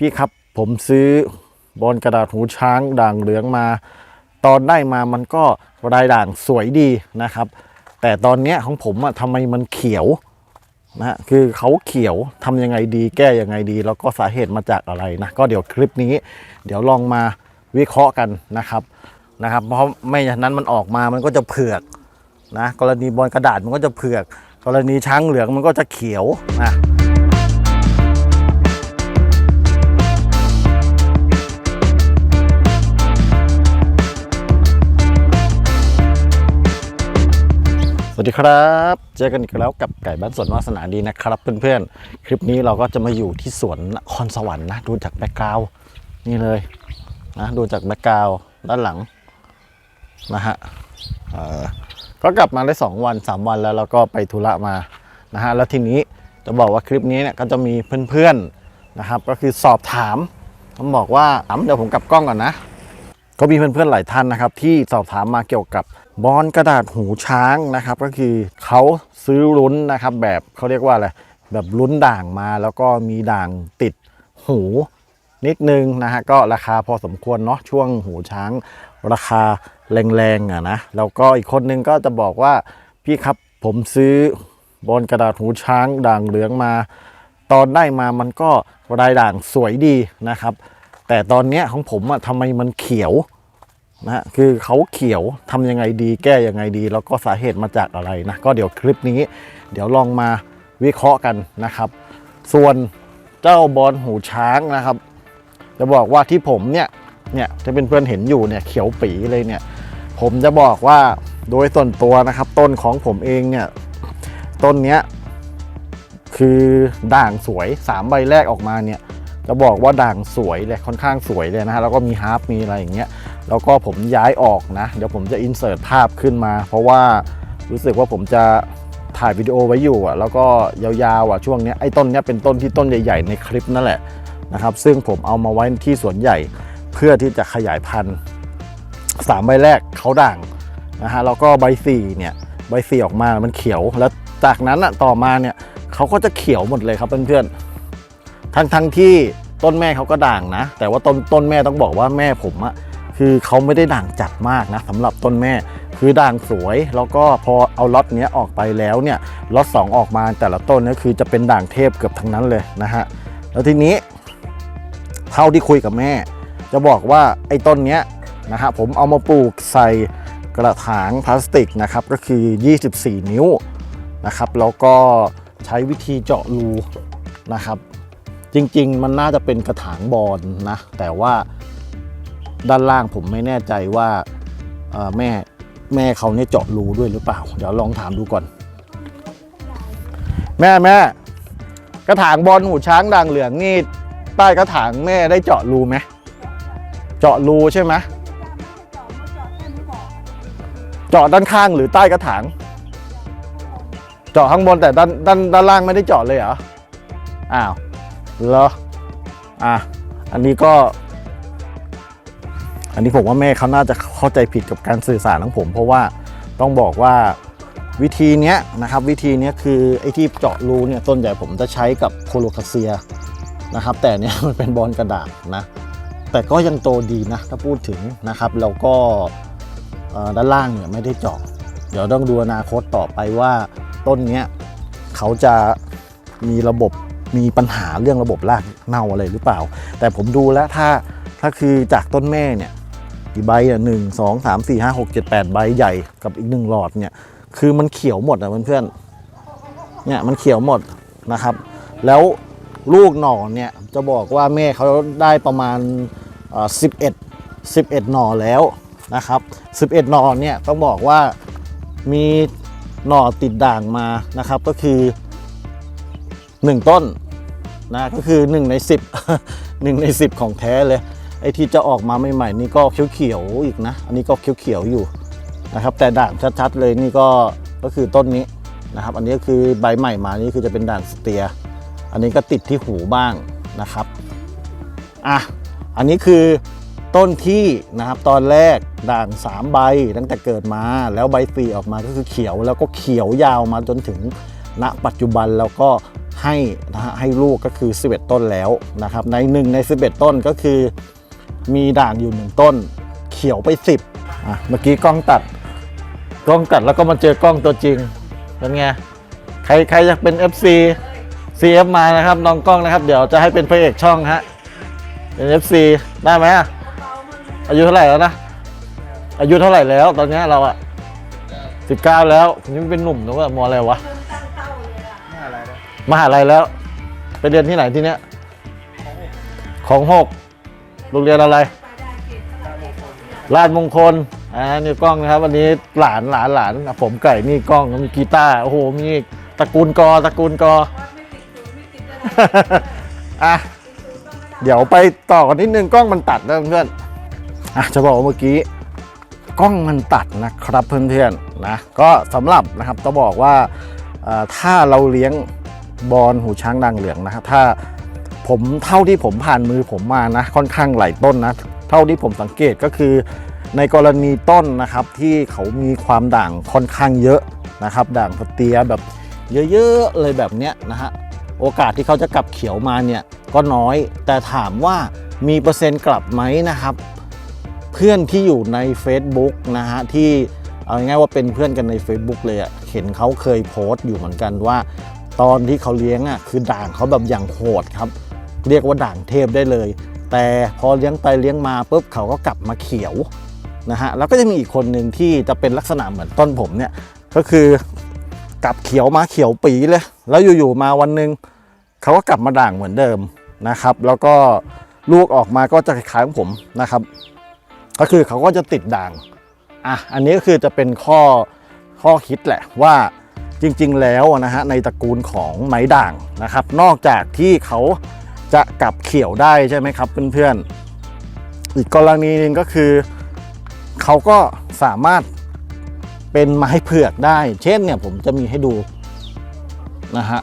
พี่ครับผมซื้อบอลกระดาษหูช้างด่างเหลืองมา ตอนได้มามันก็รายด่างสวยดีนะครับ แต่ตอนเนี้ยของผมอะทำไมมันเขียวนะฮะคือเขาเขียวทำยังไงดีแก้ยังไงดี แล้วก็สาเหตุมาจากอะไรนะก็เดี๋ยวคลิปนี้ เดี๋ยวลองมาวิเคราะห์กันนะครับนะครับ เพราะไม่อย่างนั้นมันออกมามันก็จะเผือกนะกรณีบอลกระดาษมันก็จะเผือก กรณีช้างเหลืองมันก็จะเขียวนะ วัสดีครับ เจอกันอีกแล้วกับไก่บ้านสวนวาสนาดีนะครับเพื่อนๆ คลิปนี้เราก็จะมาอยู่ที่สวนนครสวรรค์นะ ดูจากแบ็กกราวนี่เลยนะดูจากแบ็กกราวด้านหลังนะฮะก็กลับมาได้ 2 วัน 3 วันแล้วเราก็ไปธุระมานะฮะแล้วทีนี้จะบอกว่าคลิปนี้เนี่ยก็จะมีเพื่อนๆนะครับ ก็คือสอบถามผมบอกว่าถามเดี๋ยวผมกลับกล้องก่อนนะ ก็มีเพื่อนๆหลายท่านนะครับ ที่สอบถามมาเกี่ยวกับบอลกระดาษหูช้างนะครับ ก็คือเขาซื้อลุ้นนะครับ แบบเขาเรียกว่าอะไรแบบลุ้นด่างมาแล้วก็มีด่างติดหูนิดนึงนะฮะก็ราคาพอสมควรเนาะช่วงหูช้างราคาแรงๆอะนะแล้วก็อีกคนนึงก็จะบอกว่าพี่ครับผมซื้อบอลกระดาษหูช้างด่างเหลืองมา ตอนได้มามันก็รายด่างสวยดีนะครับ แต่ตอนเนี้ยของผมอะทำไมมันเขียวนะฮะคือเขาเขียวทำยังไงดี แก้ยังไงดี แล้วก็สาเหตุมาจากอะไรนะก็เดี๋ยวคลิปนี้ เดี๋ยวลองมาวิเคราะห์กันนะครับ ส่วนเจ้าบอลหูช้างนะครับ จะบอกว่าที่ผมเนี่ยเนี่ยจะเป็นเพื่อนเห็นอยู่เนี่ยเขียวปีเลยเนี่ย ผมจะบอกว่าโดยส่วนตัวนะครับ ต้นของผมเองเนี่ยต้นเนี้ยคือด่างสวยสามใบแรกออกมาเนี่ย จะบอกว่าด่างสวยเลยค่อนข้างสวยเลยนะฮะแล้วก็มีฮาร์ปมีอะไรอย่างเงี้ยแล้วก็ผมย้ายออกนะ เดี๋ยวผมจะอินเสิร์ตภาพขึ้นมา เพราะว่ารู้สึกว่าผมจะถ่ายวิดีโอไว้อยู่อะแล้วก็ยาวๆอะช่วงเนี้ยไอ้ต้นเนี้ยเป็นต้นที่ต้นใหญ่ๆในคลิปนั่นแหละนะครับ ซึ่งผมเอามาไว้ที่สวนใหญ่เพื่อที่จะขยายพันธุ์สามใบแรกเขาด่างนะฮะแล้วก็ใบสี่เนี่ยใบสี่ออกมามันเขียว แล้วจากนั้นอะต่อมาเนี่ยเขาก็จะเขียวหมดเลยครับเพื่อนๆ ทั้งทั้งที่ต้นแม่เขาก็ด่างนะ แต่ว่าต้นต้นแม่ต้องบอกว่าแม่ผมอะคือเขาไม่ได้ด่างจัดมากนะสำหรับต้นแม่คือด่างสวย แล้วก็พอเอาล็อตเนี้ยออกไปแล้วเนี่ยล็อตสองออกมาแต่ละต้นเนี่ยคือจะเป็นด่างเทพเกือบทั้งนั้นเลยนะฮะแล้วทีนี้เท่าที่คุยกับแม่ จะบอกว่าไอ้ต้นเนี้ยนะฮะผมเอามาปลูกใส่กระถางพลาสติกนะครับก็คือ 24 นิ้วนะครับแล้วก็ใช้วิธีเจาะรูนะครับ จริง ๆ มันน่าจะเป็นกระถางบอลนะ แต่ว่าด้านล่างผมไม่แน่ใจว่าแม่แม่เขาเนี่ยเจาะรูด้วยหรือเปล่า เดี๋ยวลองถามดูก่อน แม่แม่กระถางบอลหูช้างด่างเหลืองนี่ใต้กระถางแม่ได้เจาะรูไหมเจาะรูใช่ไหมเจาะด้านข้างหรือใต้กระถาง เจาะข้างบนแต่ด้านด้านด้านล่างไม่ได้เจาะเลยเหรออ้าว เหรออะอันนี้ก็ อันนี้ผมว่าแม่เขาน่าจะเข้าใจผิดกับการสื่อสารของผม เพราะว่าต้องบอกว่าวิธีเนี้ยนะครับวิธีเนี้ยคือไอ้ที่เจาะรูเนี่ยต้นใหญ่ผมจะใช้กับโคโลคาเซียนะครับ แต่เนี้ยมันเป็นบอลกระดาษนะ แต่ก็ยังโตดีนะถ้าพูดถึงนะครับแล้วก็ด้านล่างเนี่ยไม่ได้เจาะ เดี๋ยวต้องดูอนาคตต่อไปว่าต้นเนี้ยเขาจะมีระบบ มีปัญหาเรื่องระบบรากเน่าอะไรหรือเปล่า แต่ผมดูแล้วถ้าถ้าคือจากต้นแม่เนี่ยกี่ใบอะหนึ่งสองสามสี่ห้าหกเจ็ดแปดใบใหญ่กับอีกหนึ่งหลอดเนี่ยคือมันเขียวหมดอะเพื่อนๆเนี่ยมันเขียวหมดนะครับ แล้วลูกหน่อเนี่ยจะบอกว่าแม่เขาได้ประมาณสิบเอ็ดสิบเอ็ดหน่อแล้วนะครับสิบเอ็ดหน่อเนี่ยต้องบอกว่ามีหน่อติดด่างมานะครับก็คือหนึ่งต้น นะก็คือ 1 ใน 10 1 ใน 10 ของแท้เลย ไอ้ที่จะออกมาใหม่ๆนี่ก็เขียวๆอีกนะ อันนี้ก็เขียวๆอยู่นะครับ แต่ด่างชัดๆเลยนี่ก็ก็คือต้นนี้นะครับ อันนี้ก็คือใบใหม่มานี่คือจะเป็นด่างสเตีย อันนี้ก็ติดที่หูบ้างนะครับอะอันนี้คือต้นที่นะครับตอนแรกด่าง 3 ใบตั้งแต่เกิดมาแล้วใบสีออกมาก็คือเขียวแล้วก็เขียวยาวมาจนถึงณปัจจุบันแล้วก็ ให้นะฮะให้ลูกก็คือ 11 ต้นแล้วนะครับ ในหนึ่งใน 11 ต้นก็คือ มีด่างอยู่หนึ่งต้น เขียวไป 10อะเมื่อกี้กล้องตัด กล้องตัดแล้วก็มาเจอกล้องตัวจริงเป็นไงใครใครอยากเป็น FC CF มานะครับน้องกล้องนะครับ เดี๋ยวจะให้เป็นพระเอกช่องฮะเป็น FC ได้ไหมอายุเท่าไหร่แล้วนะอายุเท่าไหร่แล้วตอนนี้เราอะ19 แล้วนี่เป็นหนุ่มนะว่ามออะไรวะ มหาลัยแล้ว ไปเรียนที่ไหนที่เนี้ย ของหกโรงเรียนอะไร ราชมงคล อ่า นี่กล้องนะครับ วันนี้หลานหลานหลานอะผมไก่ นี่กล้อง มีกีตาร์ โอ้โห มีตระกูลกอ ตระกูลกอ อะ เดี๋ยวไปต่อกันนิดนึง กล้องมันตัดนะเพื่อนๆอะ จะบอกว่าเมื่อกี้กล้องมันตัดนะครับเพื่อนๆนะ ก็สำหรับนะครับต้องบอกว่าถ้าเราเลี้ยง บอลหูช้างดังเหลืองนะครับถ้าผมเท่าที่ผมผ่านมือผมมานะค่อนข้างหลายต้นนะ เท่าที่ผมสังเกตก็คือ ในกรณีต้นนะครับที่เขามีความด่างค่อนข้างเยอะนะครับ ด่างสเตียแบบเยอะๆเลยแบบเนี้ยนะฮะโอกาสที่เขาจะกลับเขียวมาเนี่ยก็น้อย แต่ถามว่ามีเปอร์เซ็นต์กลับไหมนะครับ เพื่อนที่อยู่ใน Facebook นะฮะที่เอาง่ายว่าเป็นเพื่อนกันใน Facebook เลยอะเห็นเขาเคยโพสต์อยู่เหมือนกันว่า ตอนที่เขาเลี้ยงอะคือด่างเขาแบบอย่างโหดครับ เรียกว่าด่างเทพได้เลย แต่พอเลี้ยงไปเลี้ยงมาปุ๊บเขาก็กลับมาเขียวนะฮะแล้วก็จะมีอีกคนหนึ่งที่จะเป็นลักษณะเหมือนต้นผมเนี่ยก็คือกลับเขียวมาเขียวปีเลย แล้วอยู่ๆมาวันหนึ่งเขาก็กลับมาด่างเหมือนเดิมนะครับ แล้วก็ลูกออกมาก็จะคล้ายๆของผมนะครับ ก็คือเขาก็จะติดด่างอะอันนี้ก็คือจะเป็นข้อข้อคิดแหละว่า จริงๆแล้วนะฮะในตระกูลของไม้ด่างนะครับ นอกจากที่เขาจะกลับเขียวได้ใช่ไหมครับเพื่อนๆอีกกรณีหนึ่งก็คือ เขาก็สามารถเป็นไม้เผือกได้ เช่นเนี่ยผมจะมีให้ดูนะฮะ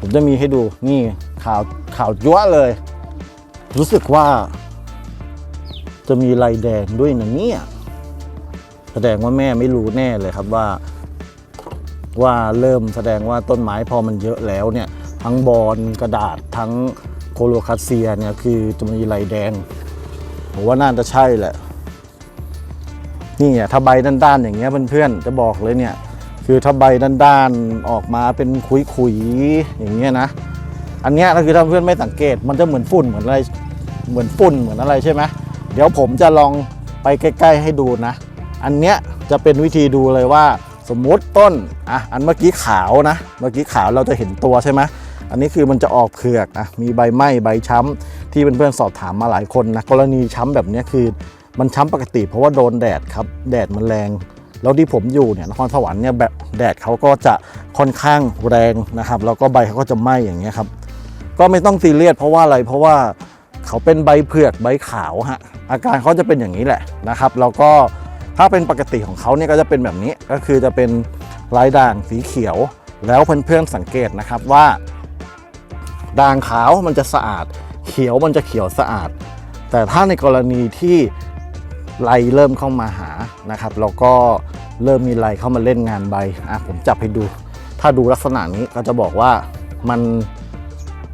ผมจะมีให้ดูนี่ข่าวข่าวยั่วเลย รู้สึกว่า จะมีลายแดงด้วยนะเนี่ยแสดงว่าแม่ไม่รู้แน่เลยครับว่า ว่าเริ่มแสดงว่าต้นไม้พอมันเยอะแล้วเนี่ยทั้งบอลกระดาษทั้งโคโลคาเซียเนี่ยคือจะมีลายแดงผมว่าน่าจะใช่แหละ นี่ไงถ้าใบด้านๆอย่างเงี้ยเพื่อนๆจะบอกเลยเนี่ย คือถ้าใบด้านๆออกมาเป็นขุยๆอย่างเงี้ยนะ อันเนี้ยก็คือถ้าเพื่อนไม่สังเกต มันจะเหมือนฝุ่นเหมือนอะไรเหมือนฝุ่นเหมือนอะไรใช่ไหมเดี๋ยวผมจะลองไปใกล้ ๆ ให้ดูนะ อันเนี้ยจะเป็นวิธีดูเลยว่า สมมุติต้นอะอันเมื่อกี้ขาวนะ เมื่อกี้ขาวเราจะเห็นตัวใช่ไหมอันนี้คือมันจะออกเผือกอะมีใบไหม้ใบช้ำที่เพื่อนๆสอบถามมาหลายคนนะกรณีช้ำแบบนี้คือมันช้ำปกติ เพราะว่าโดนแดดครับแดดมันแรง แล้วที่ผมอยู่เนี่ยนครสวรรค์เนี่ยแบบแดดเขาก็จะค่อนข้างแรงนะครับแล้วก็ใบเขาก็จะไหม้อย่างเงี้ยครับก็ไม่ต้องซีเรียสเพราะว่าอะไรเพราะว่าเขาเป็นใบเผือกใบขาวฮะอาการเขาจะเป็นอย่างนี้แหละนะครับ แล้วก็ ถ้าเป็นปกติของเขาเนี่ยก็จะเป็นแบบนี้ก็คือจะเป็นลายด่างสีเขียว แล้วเพื่อนๆสังเกตนะครับว่าด่างขาวมันจะสะอาด เขียวมันจะเขียวสะอาด แต่ถ้าในกรณีที่ไลเริ่มเข้ามาหานะครับแล้วก็เริ่มมีไลเข้ามาเล่นงานใบอะผมจับให้ดู ถ้าดูลักษณะนี้ก็จะบอกว่ามัน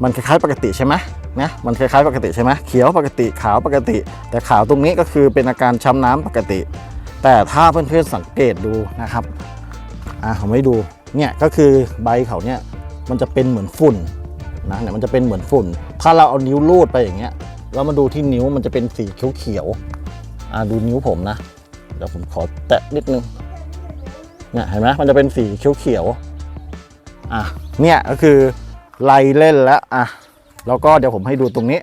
มันคล้ายๆปกติใช่ไหมนะมันคล้ายๆปกติใช่ไหมเขียวปกติขาวปกติ แต่ขาวตรงนี้ก็คือเป็นอาการช้ำน้ำปกติ แต่ถ้าเพื่อนๆสังเกตดูนะครับอะผมให้ดูเนี่ยก็คือใบเขาเนี่ยมันจะเป็นเหมือนฝุ่นนะเนี่ยมันจะเป็นเหมือนฝุ่น ถ้าเราเอานิ้วลูดไปอย่างเงี้ยแล้วมาดูที่นิ้วมันจะเป็นสีเขียวๆอะดูนิ้วผมนะเดี๋ยวผมขอแตะนิดนึงเนี่ยเห็นไหมมันจะเป็นสีเขียวๆอะเนี่ยก็คือไล่เล่นแล้วอะแล้วก็เดี๋ยวผมให้ดูตรงนี้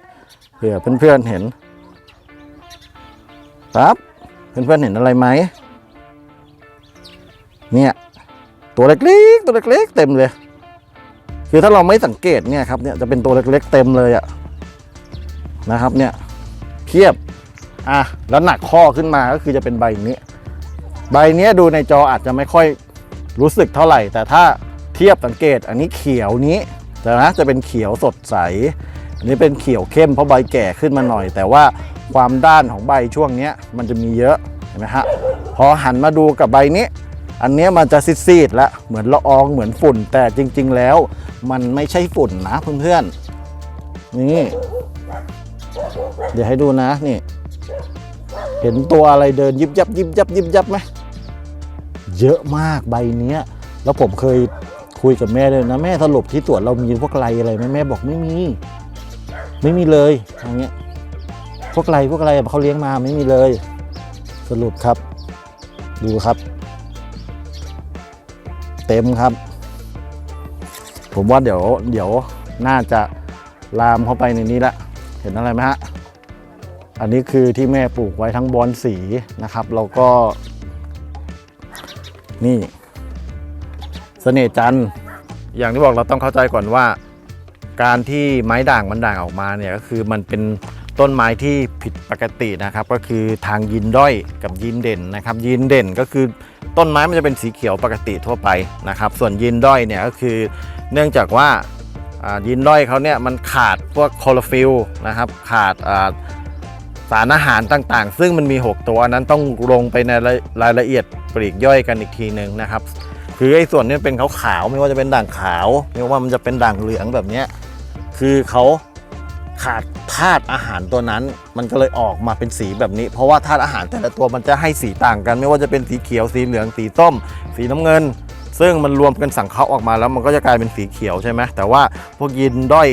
เผื่อเพื่อนๆเห็นครับ เพื่อนๆเห็นอะไรไหมเนี่ยตัวเล็กๆตัวเล็กๆ เต็มเลย คือถ้าเราไม่สังเกตเนี่ยครับเนี่ยจะเป็นตัวเล็กๆ เต็มเลยอะนะครับเนี่ยเทียบอะแล้วหนักข้อขึ้นมาก็คือจะเป็นใบนี้ใบเนี้ยดูในจออาจจะไม่ค่อยรู้สึกเท่าไหร่ แต่ถ้าเทียบสังเกตอันนี้เขียวนี้นะจะเป็นเขียวสดใส อันนี้เป็นเขียวเข้มเพราะใบแก่ขึ้นมาหน่อย แต่ว่า ความด้านของใบช่วงนี้มันจะมีเยอะเห็นไหมฮะพอหันมาดูกับใบนี้ อันเนี้ยมันจะซีดๆแล้วเหมือนละอองเหมือนฝุ่น แต่จริง ๆ แล้ว มันไม่ใช่ฝุ่นนะเพื่อนๆนี่เดี๋ยวให้ดูนะนี่ เห็นตัวอะไรเดินยิบยับยิบยับยิบยับไหมเยอะมากใบเนี้ย แล้วผมเคยคุยกับแม่เลยนะแม่สรุปที่ตรวจเรามีพวกไรอะไรไหมแม่บอกไม่มี ไม่มีเลยอย่างเงี้ย พวกไรพวกอะไรเขาเลี้ยงมาไม่มีเลย สรุปครับ ดูครับ เต็มครับ ผมว่าเดี๋ยวเดี๋ยวน่าจะลามเข้าไปในนี้ละเห็นอะไรไหมฮะอันนี้คือที่แม่ปลูกไว้ทั้งบอนสีนะครับแล้วก็ นี่เสน่จันอย่างที่บอกเราต้องเข้าใจก่อนว่า การที่ไม้ด่างมันด่างออกมาเนี่ยก็คือมันเป็น ต้นไม้ที่ผิดปกตินะครับก็คือทางยีนด้อยกับยีนเด่นนะครับยีนเด่นก็คือต้นไม้มันจะเป็นสีเขียวปกติทั่วไปนะครับ ส่วนยีนด้อยเนี่ยก็คือเนื่องจากว่ายีนด้อยเขาเนี่ยมันขาดพวกคลอโรฟิลนะครับขาดาสารอาหารต่างๆ ซึ่งมันมี 6 ตัวนั้นต้องลงไปในรายละเอียดปลีกย่อยกันอีกทีหนึ่งนะครับ คือไอ้ส่วนนี้เป็นขาวๆไม่ว่าจะเป็นด่างขาว ไม่ว่ามันจะเป็นด่างเหลืองแบบนี้คือเขา ขาดธาตุอาหารตัวนั้น มันก็เลยออกมาเป็นสีแบบนี้ เพราะว่าธาตุอาหารแต่ละตัวมันจะให้สีต่างกัน ไม่ว่าจะเป็นสีเขียวสีเหลืองสีส้ม สีน้ำเงิน ซึ่งมันรวมกันสังเคราะห์ออกมาแล้วมันก็จะกลายเป็นสีเขียวใช่ไหมแต่ว่าพวกยีนด้อย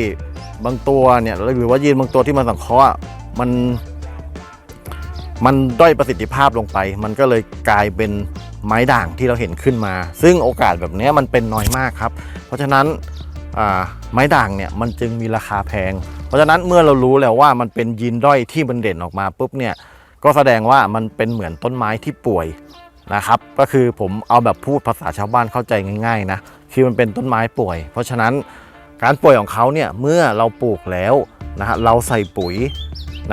บางตัวเนี่ยหรือว่ายีนบางตัวที่มันสังเคราะห์มันมันด้อยประสิทธิภาพลงไป มันก็เลยกลายเป็นไม้ด่างที่เราเห็นขึ้นมา ซึ่งโอกาสแบบนี้มันเป็นน้อยมากครับ เพราะฉะนั้นไม้ด่างเนี่ยมันจึงมีราคาแพง ราะฉะนั้นเมื่อเรารู้แล้วว่ามันเป็นยีนด้อยที่มันเด่นออกมาปุ๊บเนี่ยก็แสดงว่ามันเป็นเหมือนต้นไม้ที่ป่วยนะครับ ก็คือผมเอาแบบพูดภาษาชาวบ้านเข้าใจง่ายๆนะคือมันเป็นต้นไม้ป่วย เพราะฉะนั้นการป่วยของเขาเนี่ยเมื่อเราปลูกแล้วนะฮะเราใส่ปุ๋ย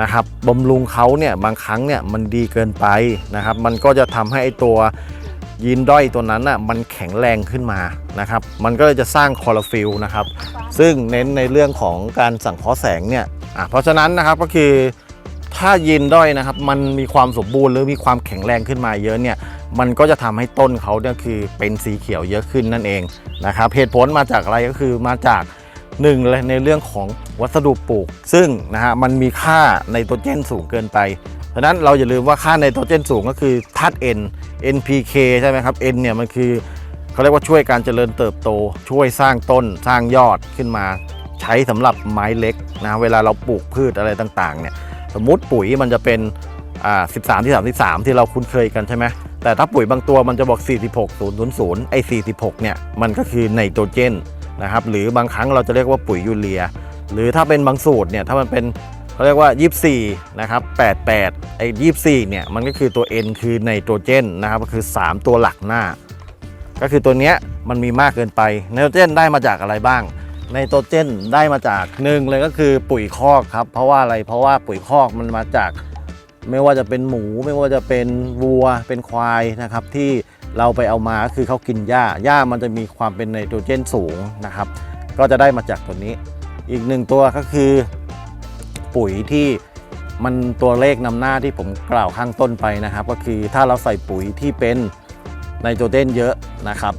นะครับบำรุงเขาเนี่ยบางครั้งเนี่ยมันดีเกินไปนะครับ มันก็จะทำให้ไอตัว ยีนด้อยตัวนั้นน่ะมันแข็งแรงขึ้นมานะครับมันก็เลยจะสร้างคลอโรฟิลนะครับซึ่งเน้นในเรื่องของการสังเคราะห์แสงเนี่ยอะเพราะฉะนั้นนะครับก็คือถ้ายีนด้อยนะครับมันมีความสมบูรณ์หรือมีความแข็งแรงขึ้นมาเยอะเนี่ยมันก็จะทำให้ต้นเขาเนี่ยคือเป็นสีเขียวเยอะขึ้นนั่นเองนะครับเหตุผลมาจากอะไรก็คือมาจากหนึ่งเลยในเรื่องของวัสดุปลูก ซึ่งนะฮะมันมีค่าไนโตรเจนสูงเกินไป เพราะนั้นเราอย่าลืมว่าค่าไนโตรเจนสูงก็คือธาตุ N NPK ใช่ไหมครับ N เนี่ยมันคือเขาเรียกว่าช่วยการเจริญเติบโต ช่วยสร้างต้นสร้างยอดขึ้นมา ใช้สำหรับไม้เล็กนะเวลาเราปลูกพืชอะไรต่างๆเนี่ยสมมติปุ๋ยมันจะเป็นอ่า13ที่33 ที่เราคุ้นเคยกันใช่ไหมแต่ถ้าปุ๋ยบางตัวมันจะบอก 46 000ไอ้46เนี่ยมันก็คือไนโตรเจนนะครับหรือบางครั้งเราจะเรียกว่าปุ๋ยยูเรีย หรือถ้าเป็นบางสูตรเนี่ยถ้ามันเป็น เขาเรียกว่า 24 นะครับ 88 ไอ้ 24 เนี่ย มันก็คือตัว N คือไนโตรเจนนะครับ ก็คือ 3 ตัวหลักหน้า ก็คือตัวเนี้ยมันมีมากเกินไป ไนโตรเจนได้มาจากอะไรบ้าง ไนโตรเจนได้มาจากหนึ่งเลยก็คือปุ๋ยคอกครับ เพราะว่าอะไร เพราะว่าปุ๋ยคอกมันมาจากไม่ว่าจะเป็นหมู ไม่ว่าจะเป็นวัว เป็นควายนะครับ ที่เราไปเอามาก็คือเขากินหญ้า หญ้ามันจะมีความเป็นไนโตรเจนสูงนะครับ ก็จะได้มาจากตัวนี้ อีกหนึ่งตัวก็คือ ปุ๋ยที่มันตัวเลขนำหน้าที่ผมกล่าวข้างต้นไปนะครับ ก็คือถ้าเราใส่ปุ๋ยที่เป็นไนโตรเจนเยอะนะครับ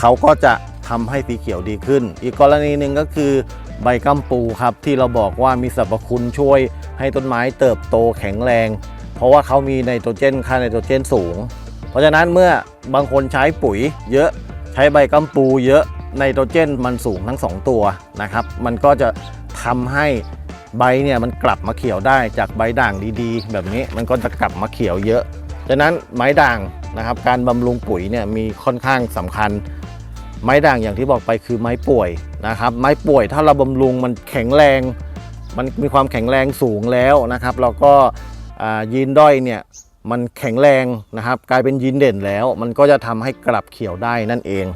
เขาก็จะทำให้สีเขียวดีขึ้น อีกกรณีหนึ่งก็คือใบกัมปูครับที่เราบอกว่ามีสรรพคุณช่วยให้ต้นไม้เติบโตแข็งแรง เพราะว่าเขามีไนโตรเจนค่าไนโตรเจนสูง เพราะฉะนั้นเมื่อบางคนใช้ปุ๋ยเยอะใช้ใบกัมปูเยอะไนโตรเจนมันสูงทั้ง 2 ตัวนะครับ มันก็จะทำให้ ใบเนี่ยมันกลับมาเขียวได้จากใบด่างดีๆ แบบนี้มันก็จะกลับมาเขียวเยอะฉะนั้นไม้ด่างนะครับการบำรุงปุ๋ยเนี่ยมีค่อนข้างสำคัญ ไม้ด่างอย่างที่บอกไปคือไม้ป่วยนะครับ ไม้ป่วยถ้าเราบำรุงมันแข็งแรง มันมีความแข็งแรงสูงแล้วนะครับแล้วก็ยีนด้อยเนี่ยมันแข็งแรงนะครับ กลายเป็นยีนเด่นแล้ว มันก็จะทำให้กลับเขียวได้นั่นเอง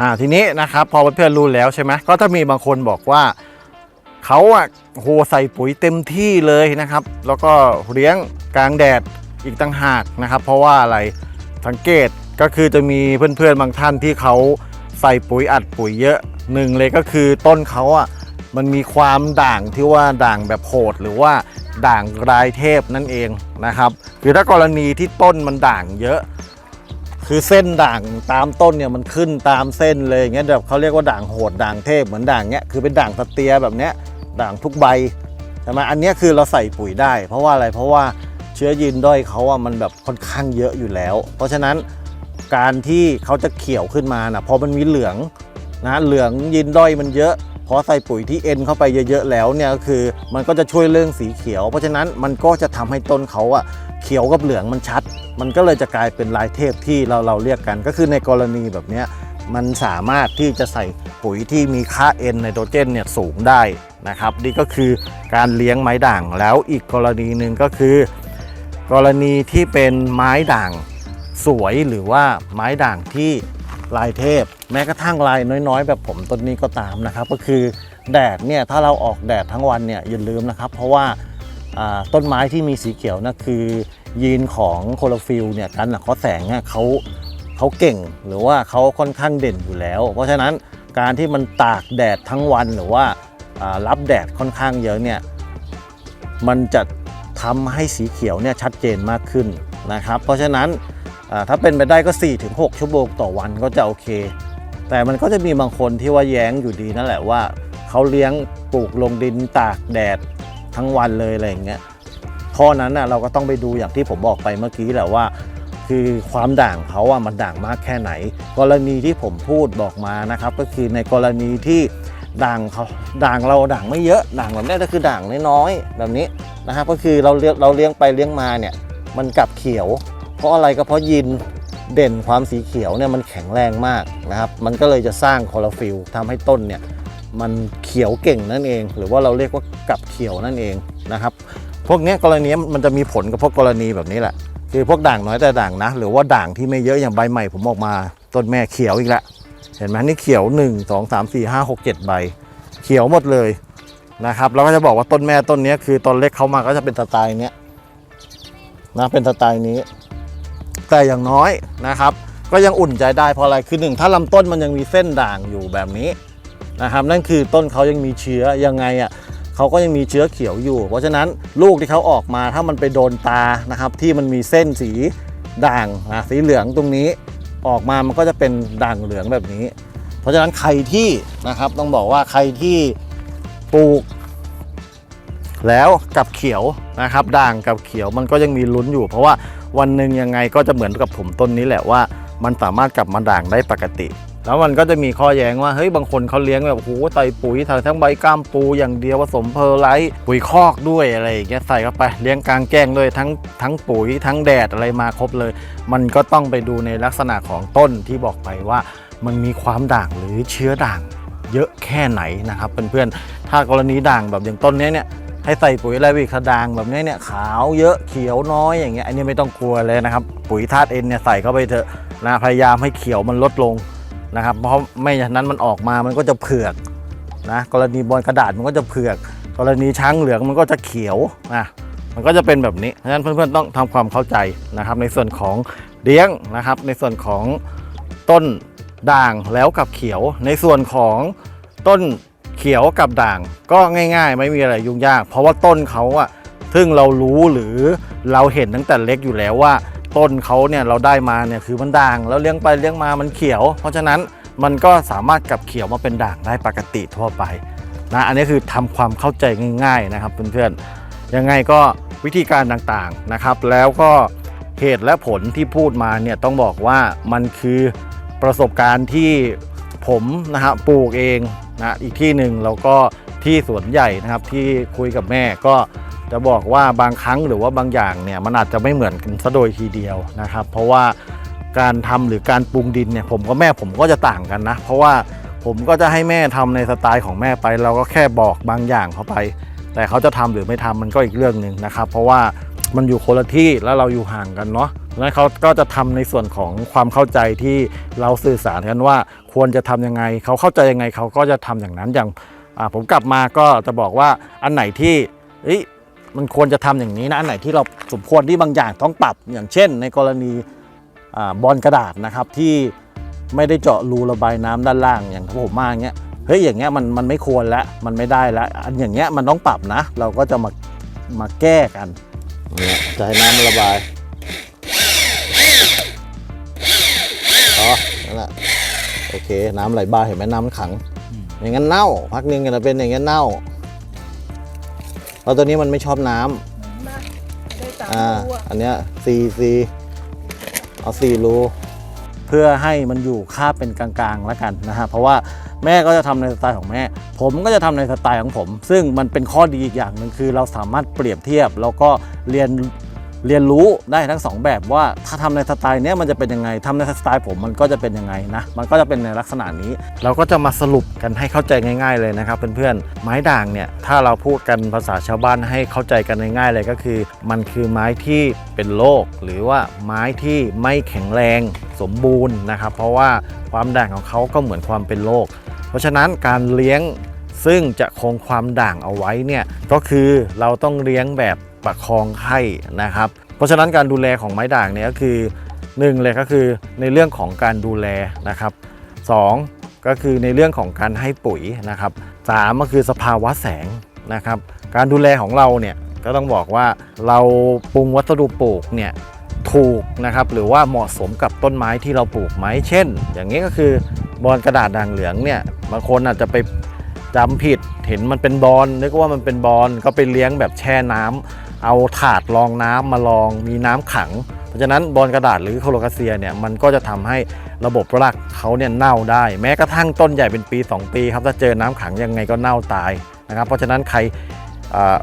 อ่าทีนี้นะครับพอเพื่อนๆรู้แล้วใช่ไหมก็ถ้ามีบางคนบอกว่า เขาอะโหใส่ปุ๋ยเต็มที่เลยนะครับ แล้วก็เลี้ยงกลางแดดอีกตั้งหากนะครับ เพราะว่าอะไรสังเกตก็คือจะมีเพื่อนๆบางท่านที่เขาใส่ปุ๋ยอัดปุ๋ยเยอะหนึ่งเลยก็คือต้นเขาอะมันมีความด่างที่ว่าด่างแบบโหดหรือว่าด่างรายเทพนั่นเองนะครับคือถ้ากรณีที่ต้นมันด่างเยอะ คือเส้นด่างตามต้นเนี่ยมันขึ้นตามเส้นเลยอย่างเงี้ยแบบเขาเรียกว่าด่างโหดด่างเทพเหมือนด่างเนี้ยคือเป็นด่างสเตียแบบเนี้ย ด่างทุกใบใช่ไหมอันนี้คือเราใส่ปุ๋ยได้ เพราะว่าอะไรเพราะว่าเชื้อยีนด้อยเขาอะมันแบบค่อนข้างเยอะอยู่แล้ว เพราะฉะนั้นการที่เขาจะเขียวขึ้นมานะพอมันมีเหลืองนะเหลืองยีนด้อยมันเยอะพอใส่ปุ๋ยที่เอ็นเข้าไปเยอะๆแล้วเนี่ยก็คือมันก็จะช่วยเรื่องสีเขียว เพราะฉะนั้นมันก็จะทำให้ต้นเขาอะเขียวกับเหลืองมันชัด มันก็เลยจะกลายเป็นลายเทพที่เราเราเรียกกัน ก็คือในกรณีแบบเนี้ย มันสามารถที่จะใส่ปุ๋ยที่มีค่าเอ็นไนโตรเจนเนี่ยสูงได้นะครับ นี่ก็คือการเลี้ยงไม้ด่างแล้วอีกกรณีหนึ่งก็คือ กรณีที่เป็นไม้ด่างสวยหรือว่าไม้ด่างที่ลายเทพ แม้กระทั่งลายน้อยๆ แบบผมต้นนี้ก็ตามนะครับ ก็คือแดดเนี่ยถ้าเราออกแดดทั้งวันเนี่ยอย่าลืมนะครับ เพราะว่าต้นไม้ที่มีสีเขียวนะคือยีนของโคโลฟิลเนี่ยการหนักข้อแสงเนี่ยเขา เขาเก่งหรือว่าเขาค่อนข้างเด่นอยู่แล้ว เพราะฉะนั้นการที่มันตากแดดทั้งวันหรือว่ารับแดดค่อนข้างเยอะเนี่ยมันจะทำให้สีเขียวเนี่ยชัดเจนมากขึ้นนะครับ เพราะฉะนั้นถ้าเป็นไปได้ก็ 4-6 ชั่วโมงต่อวันก็จะโอเค แต่มันก็จะมีบางคนที่ว่าแย้งอยู่ดีนั่นแหละว่าเขาเลี้ยงปลูกลงดินตากแดดทั้งวันเลยอะไรอย่างเงี้ยข้อนั้นนะเราก็ต้องไปดูอย่างที่ผมบอกไปเมื่อกี้แหละว่า คือความด่างเขาอะมันด่างมากแค่ไหน กรณีที่ผมพูดบอกมานะครับ ก็คือในกรณีที่ด่างเขาด่างเราด่างไม่เยอะด่างแบบนี้ก็คือด่างน้อยๆแบบนี้นะครับก็คือเราเลี้ยงเราเลี้ยงไปเลี้ยงมาเนี่ยมันกลับเขียว เพราะอะไรก็เพราะยินเด่นความสีเขียวเนี่ยมันแข็งแรงมากนะครับ มันก็เลยจะสร้างคลอโรฟิลทำให้ต้นเนี่ยมันเขียวเก่งนั่นเอง หรือว่าเราเรียกว่ากลับเขียวนั่นเองนะครับ พวกนี้กรณีมันจะมีผลกับพวกกรณีแบบนี้แหละ คือพวกด่างน้อยแต่ด่างนะ หรือว่าด่างที่ไม่เยอะอย่างใบใหม่ผมออกมาต้นแม่เขียวอีกแล้วเห็นไหมนี่เขียว 1 2 3 4 5 6 7 ใบ เขียวหมดเลยนะครับแล้วก็จะบอกว่าต้นแม่ต้นนี้คือตอนเล็กเขามาก็จะเป็นสไตล์เนี้ยนะเป็นสไตล์นี้ แต่อย่างน้อยนะครับ ก็ยังอุ่นใจได้เพราะอะไรคือหนึ่งถ้าลำต้นมันยังมีเส้นด่างอยู่แบบนี้นะครับนั่นคือต้นเขายังมีเชื้อยังไงอะ เขาก็ยังมีเชื้อเขียวอยู่ เพราะฉะนั้นลูกที่เขาออกมาถ้ามันไปโดนตานะครับที่มันมีเส้นสีด่างนะสีเหลืองตรงนี้ออกมามันก็จะเป็นด่างเหลืองแบบนี้ เพราะฉะนั้นใครที่นะครับต้องบอกว่าใครที่ปลูก แล้วกับเขียวนะครับด่างกับเขียวมันก็ยังมีลุ้นอยู่ เพราะว่าวันหนึ่งยังไงก็จะเหมือนกับผมต้นนี้แหละว่า มันสามารถกลับมาด่างได้ปกติ แล้วมันก็จะมีข้อแย้งว่าเฮ้ยบางคนเขาเลี้ยงแบบโอ้โหใส่ปุ๋ยใส่ทั้งใบกล้ามปูอย่างเดียวผสมเพอร์ไลท์ปุ๋ยคอกด้วยอะไรอย่างเงี้ยใส่เข้าไปเลี้ยงกลางแจ้งด้วยทั้งทั้งปุ๋ยทั้งแดดอะไรมาครบเลย มันก็ต้องไปดูในลักษณะของต้นที่บอกไปว่า มันมีความด่างหรือเชื้อด่างเยอะแค่ไหนนะครับเพื่อนๆถ้ากรณีด่างแบบอย่างต้นนี้เนี่ยให้ใส่ปุ๋ยอะไรวิคดางแบบนี้เนี่ยขาวเยอะเขียวน้อยอย่างเงี้ยอันนี้ไม่ต้องกลัวเลยนะครับ ปุ๋ยธาตุเอ็นเนี่ยใส่เข้าไปเถอะนะพยายามให้เขียวมันลดลง นะครับ เพราะไม่อย่างนั้นมันออกมามันก็จะเผือกนะกรณีบอลกระดาษมันก็จะเผือก กรณีช้างเหลืองมันก็จะเขียวนะมันก็จะเป็นแบบนี้เพราะฉะนั้นเพื่อนๆต้องทำความเข้าใจนะครับ ในส่วนของเลี้ยงนะครับ ในส่วนของต้นด่างแล้วกับเขียว ในส่วนของต้นเขียวกับด่าง ก็ง่าย ๆ ไม่มีอะไรยุ่งยาก เพราะว่าต้นเขาอะซึ่งเรารู้หรือเราเห็นตั้งแต่เล็กอยู่แล้วว่า ต้นเขาเนี่ยเราได้มาเนี่ยคือมันด่าง แล้วเลี้ยงไปเลี้ยงมามันเขียว เพราะฉะนั้นมันก็สามารถกลับเขียวมาเป็นด่างได้ปกติทั่วไปนะอันนี้คือทำความเข้าใจง่าย ๆนะครับเพื่อนๆยังไงก็วิธีการต่างๆนะครับ แล้วก็เหตุและผลที่พูดมาเนี่ยต้องบอกว่ามันคือประสบการณ์ที่ผมนะฮะปลูกเองนะอีกที่หนึ่งแล้วก็ที่สวนใหญ่นะครับที่คุยกับแม่ก็ จะบอกว่าบางครั้งหรือว่าบางอย่างเนี่ยมันอาจจะไม่เหมือนกันซะโดยทีเดียวนะครับ เพราะว่าการทำหรือการปรุงดินเนี่ยผมกับแม่ผมก็จะต่างกันนะ เพราะว่าผมก็จะให้แม่ทำในสไตล์ของแม่ไป เราก็แค่บอกบางอย่างเขาไป แต่เขาจะทำหรือไม่ทำมันก็อีกเรื่องหนึ่งนะครับ เพราะว่ามันอยู่คนละที่แล้วเราอยู่ห่างกันเนาะแล้วเขาก็จะทำในส่วนของความเข้าใจที่เราสื่อสารกันว่าควรจะทำยังไง เขาเข้าใจยังไงเขาก็จะทำอย่างนั้นอย่างผมกลับมาก็จะบอกว่าอันไหนที่อ้ย มันควรจะทำอย่างนี้นะอันไหนที่เราสมควรที่บางอย่างต้องปรับอย่างเช่น ในกรณีอบอลกระดาษนะครับที่ไม่ได้เจาะรูระบายน้ำด้านล่างอย่างที่ผมมาอย่างเงี้ยเฮ้ยอย่างเงี้ยมันมันไม่ควรแล้วมันไม่ได้แล้วอันอย่างเงี้ยมันต้องปรับนะ เราก็จะมามาแก้กันเนี่ยจะให้น้ำมันระบายนั่นแหละโอเค น้ำไหลบ้าเห็นไหมน้ำมันขัง อย่างนั้นเน่า พักหนึงก็จะเป็นอย่างนั้นเน่า แล้วตัวนี้มันไม่ชอบน้ำมาได้สามอ่าตัวอันเนี้ยซีซีเอาสี่รูเพื่อให้มันอยู่ค่าบเป็นกลางๆแล้วกันนะฮะเพราะว่าแม่ก็จะทำในสไตล์ของแม่ ผมก็จะทำในสไตล์ของผม ซึ่งมันเป็นข้อดีอีกอย่างหนึ่งคือเราสามารถเปรียบเทียบ แล้วก็เรียน เรียนรู้ได้ทั้งสองแบบว่าถ้าทำในสไตล์เนี้ยมันจะเป็นยังไงทำในสไตล์ผมมันก็จะเป็นยังไงนะมันก็จะเป็นในลักษณะนี้ เราก็จะมาสรุปกันให้เข้าใจง่าย ๆ เลยนะครับเพื่อนๆไม้ด่างเนี่ยถ้าเราพูดกันภาษาชาวบ้านให้เข้าใจกันง่ายๆเลยก็คือ มันคือไม้ที่เป็นโรคหรือว่าไม้ที่ไม่แข็งแรงสมบูรณ์นะครับเพราะว่าความด่างของเขาก็เหมือนความเป็นโรคเพราะฉะนั้นการเลี้ยงซึ่งจะคงความด่างเอาไว้เนี่ยก็คือเราต้องเลี้ยงแบบ ประคองไข่นะครับ เพราะฉะนั้นการดูแลของไม้ด่างเนี่ยก็คือหนึ่งเลยก็คือในเรื่องของการดูแลนะครับสองก็คือในเรื่องของการให้ปุ๋ยนะครับสามก็คือสภาวะแสงนะครับ การดูแลของเราเนี่ยก็ต้องบอกว่าเราปรุงวัสดุปลูกเนี่ยถูกนะครับหรือว่าเหมาะสมกับต้นไม้ที่เราปลูกไหมเช่น อย่างนี้ก็คือบอลกระดาษด่างเหลืองเนี่ยบางคนอาจจะไปจำผิดเห็นมันเป็นบอลนึกว่ามันเป็นบอลก็ไปเลี้ยงแบบแช่น้ำ เอาถาดรองน้ำมาลองมีน้ำขัง เพราะฉะนั้นบอลกระดาษหรือโคโลคาเซียเนี่ยมันก็จะทำให้ระบบรากเขาเนี่ยเน่าได้ แม้กระทั่งต้นใหญ่เป็นปี 2 ปีครับถ้าเจอน้ำขังยังไงก็เน่าตายนะครับ เพราะฉะนั้นใครเอ่อ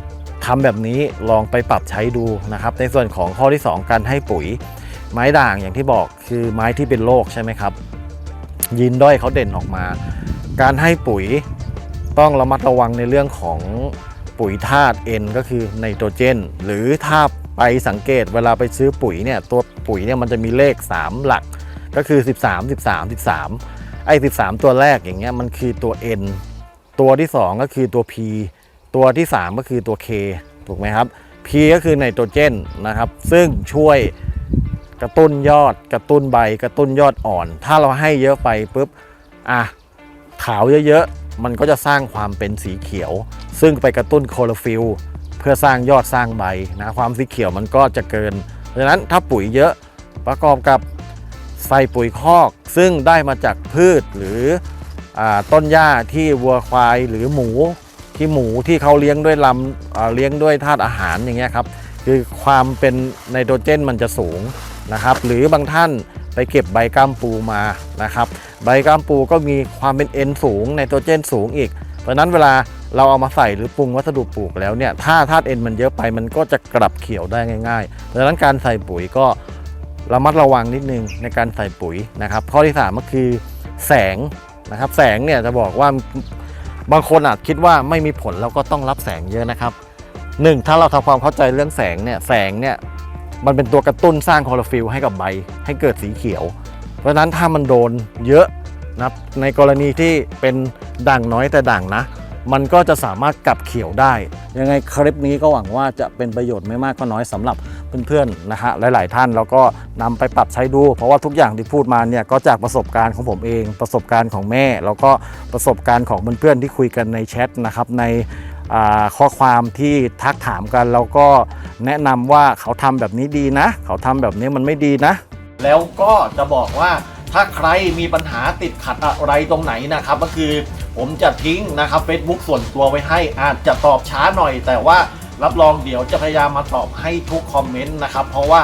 ทำแบบนี้ลองไปปรับใช้ดูนะครับ ในส่วนของข้อที่ 2 การให้ปุ๋ย ไม้ด่างอย่างที่บอกคือไม้ที่เป็นโรคใช่ไหมครับยินด้อยเขาเด่นออกมา การให้ปุ๋ยต้องระมัดระวังในเรื่องของ ปุ๋ยธาตุ N ก็คือไนโตรเจน หรือถ้าไปสังเกตเวลาไปซื้อปุ๋ยเนี่ยตัวปุ๋ยเนี่ยมันจะมีเลข 3 หลักก็คือ 13 13 13 ไอ้ 13 ตัวแรกอย่างเงี้ยมันคือตัว N ตัวที่ 2 ก็คือตัว P ตัวที่ 3 ก็คือตัว K ถูกไหมครับ P ก็คือไนโตรเจนนะครับซึ่งช่วยกระตุ้นยอด กระตุ้นใบ กระตุ้นยอดอ่อน ถ้าเราให้เยอะไปปุ๊บอะขาวเยอะ มันก็จะสร้างความเป็นสีเขียว ซึ่งไปกระตุ้นโคลอฟิลเพื่อสร้างยอดสร้างใบนะความสีเขียวมันก็จะเกิน เพราะฉะนั้นถ้าปุ๋ยเยอะประกอบกับใส่ปุ๋ยคอก ซึ่งได้มาจากพืชหรืออต้นหญ้าที่วัวควายหรือหมูที่หมูที่เขาเลี้ยงด้วยลำเลี้ยงด้วยธาตุอาหารอย่างเงี้ยครับคือความเป็นไนโตรเจนมันจะสูงนะครับ หรือบางท่านไปเก็บใบก้ามปูมานะครับ ใบก้ามปูก็มีความเป็นเอ็นสูงไนโตรเจนสูงอีก เพราะนั้นเวลาเราเอามาใส่หรือปรุงวัสดุปลูกแล้วเนี่ยถ้าธาตุเอ็นมันเยอะไปมันก็จะกลับเขียวได้ง่ายๆเพราะนั้นการใส่ปุ๋ยก็ระมัดระวังนิดนึงในการใส่ปุ๋ยนะครับ ข้อที่3ก็คือแสงนะครับแสงเนี่ยจะบอกว่าบางคนอาจคิดว่าไม่มีผลแล้วก็ต้องรับแสงเยอะนะครับหนึ่งถ้าเราทำความเข้าใจเรื่องแสงเนี่ยแสงเนี่ยมันเป็นตัวกระตุ้นสร้างคลอโรฟิลให้กับใบให้เกิดสีเขียว เพราะฉะนั้นถ้ามันโดนเยอะนะในกรณีที่เป็นด่างน้อยแต่ด่างนะ มันก็จะสามารถกลับเขียวได้ ยังไงคลิปนี้ก็หวังว่าจะเป็นประโยชน์ไม่มากก็น้อยสำหรับเพื่อนๆนะฮะหลาย ๆ ท่านแล้วก็นำไปปรับใช้ดู เพราะว่าทุกอย่างที่พูดมาเนี่ยก็จากประสบการณ์ของผมเอง ประสบการณ์ของแม่ แล้วก็ประสบการณ์ของเพื่อนๆที่คุยกันในแชทนะครับในข้อความที่ทักถามกันแล้วก็แนะนำว่าเขาทำแบบนี้ดีนะ เขาทำแบบนี้มันไม่ดีนะ แล้วก็จะบอกว่าถ้าใครมีปัญหาติดขัดอะไรตรงไหนนะครับ ก็คือผมจะทิ้งนะครับ Facebook ส่วนตัวไว้ให้อาจจะตอบช้าหน่อย แต่ว่ารับรองเดี๋ยวจะพยายามมาตอบให้ทุกคอมเมนต์นะครับ เพราะว่า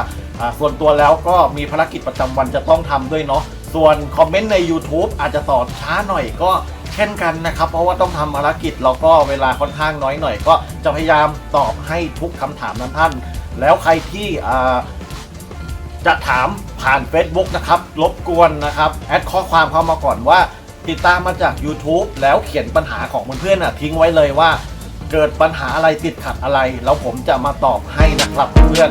ส่วนตัวแล้วก็มีภารกิจประจำวันจะต้องทำด้วยเนาะส่วนคอมเมนต์ใน YouTube อาจจะตอบช้าหน่อยก็เช่นกันนะครับ เพราะว่าต้องทำภารกิจแล้วก็เวลาค่อนข้างน้อยหน่อย ก็จะพยายามตอบให้ทุกคำถามนั้นท่าน แล้วใครที่ จะถามผ่าน Facebook นะครับรบกวนนะครับ แอดข้อความเข้ามาก่อนว่า ติดตามมาจาก YouTube แล้วเขียนปัญหาของเพื่อนๆน่ะทิ้งไว้เลยว่า เกิดปัญหาอะไรติดขัดอะไร แล้วผมจะมาตอบให้นะครับเพื่อน